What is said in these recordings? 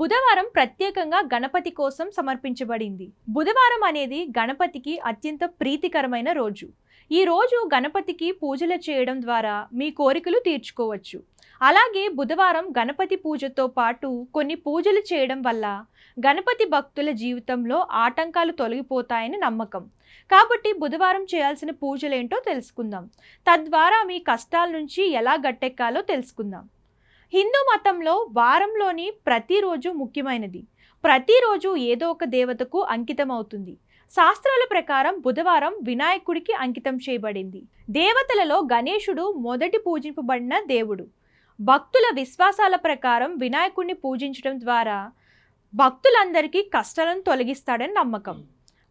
బుధవారం ప్రత్యేకంగా గణపతి కోసం సమర్పించబడింది. బుధవారం అనేది గణపతికి అత్యంత ప్రీతికరమైన రోజు. ఈ రోజు గణపతికి పూజలు చేయడం ద్వారా మీ కోరికలు తీర్చుకోవచ్చు. అలాగే బుధవారం గణపతి పూజతో పాటు కొన్ని పూజలు చేయడం వల్ల గణపతి భక్తుల జీవితంలో ఆటంకాలు తొలగిపోతాయని నమ్మకం. కాబట్టి బుధవారం చేయాల్సిన పూజలేంటో తెలుసుకుందాం. తద్వారా మీ కష్టాల నుంచి ఎలా గట్టెక్కాలో తెలుసుకుందాం. హిందూ మతంలో వారంలోని ప్రతిరోజు ముఖ్యమైనది. ప్రతిరోజు ఏదో ఒక దేవతకు అంకితం అవుతుంది శాస్త్రాల ప్రకారం బుధవారం వినాయకుడికి అంకితం చేయబడింది. దేవతలలో గణేశుడు మొదటి పూజింపబడిన దేవుడు. భక్తుల విశ్వాసాల ప్రకారం వినాయకుడిని పూజించడం ద్వారా భక్తులందరికీ కష్టాలను తొలగిస్తాడని నమ్మకం.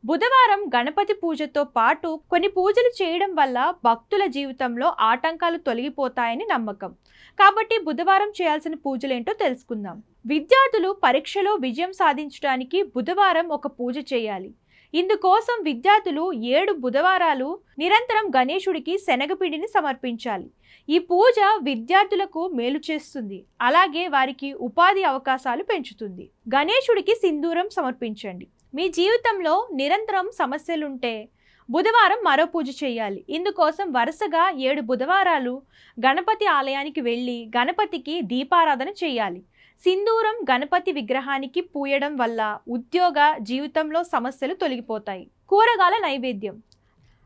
బుధవారం గణపతి పూజతో పాటు కొన్ని పూజలు చేయడం వల్ల భక్తుల జీవితంలో ఆటంకాలు తొలగిపోతాయని నమ్మకం. కాబట్టి బుధవారం చేయాల్సిన పూజలేంటో తెలుసుకుందాం. విద్యార్థులు పరీక్షలో విజయం సాధించడానికి బుధవారం ఒక పూజ చేయాలి. ఇందుకోసం విద్యార్థులు ఏడు బుధవారాలు నిరంతరం గణేశుడికి శనగపిండిని సమర్పించాలి. ఈ పూజ విద్యార్థులకు మేలు చేస్తుంది. అలాగే వారికి ఉపాధి అవకాశాలు పెంచుతుంది. గణేశుడికి సింధూరం సమర్పించండి. మీ జీవితంలో నిరంతరం సమస్యలుంటే బుధవారం మరో పూజ చేయాలి. ఇందుకోసం వరుసగా ఏడు బుధవారాలు గణపతి ఆలయానికి వెళ్ళి గణపతికి దీపారాధన చేయాలి. సింధూరం గణపతి విగ్రహానికి పూయడం వల్ల ఉద్యోగ జీవితంలో సమస్యలు తొలగిపోతాయి. కూరగాయల నైవేద్యం.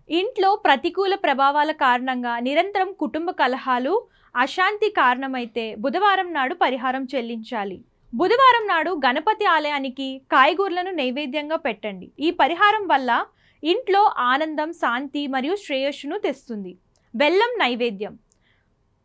ఇంట్లో ప్రతికూల ప్రభావాల కారణంగా నిరంతరం కుటుంబ కలహాలు అశాంతి కారణమైతే బుధవారం నాడు పరిహారం చెల్లించాలి. బుధవారం నాడు గణపతి ఆలయానికి కాయగూరలను నైవేద్యంగా పెట్టండి. ఈ పరిహారం వల్ల ఇంట్లో ఆనందం శాంతి మరియు శ్రేయస్సును తెస్తుంది. బెల్లం నైవేద్యం.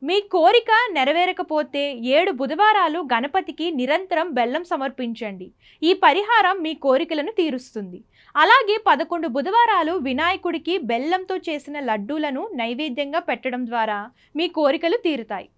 మీ కోరిక నెరవేరకపోతే ఏడు బుధవారాలు గణపతికి నిరంతరం బెల్లం సమర్పించండి. ఈ పరిహారం మీ కోరికలను తీరుస్తుంది. అలాగే పదకొండు బుధవారాలు వినాయకుడికి బెల్లంతో చేసిన లడ్డూలను నైవేద్యంగా పెట్టడం ద్వారా మీ కోరికలు తీరుతాయి.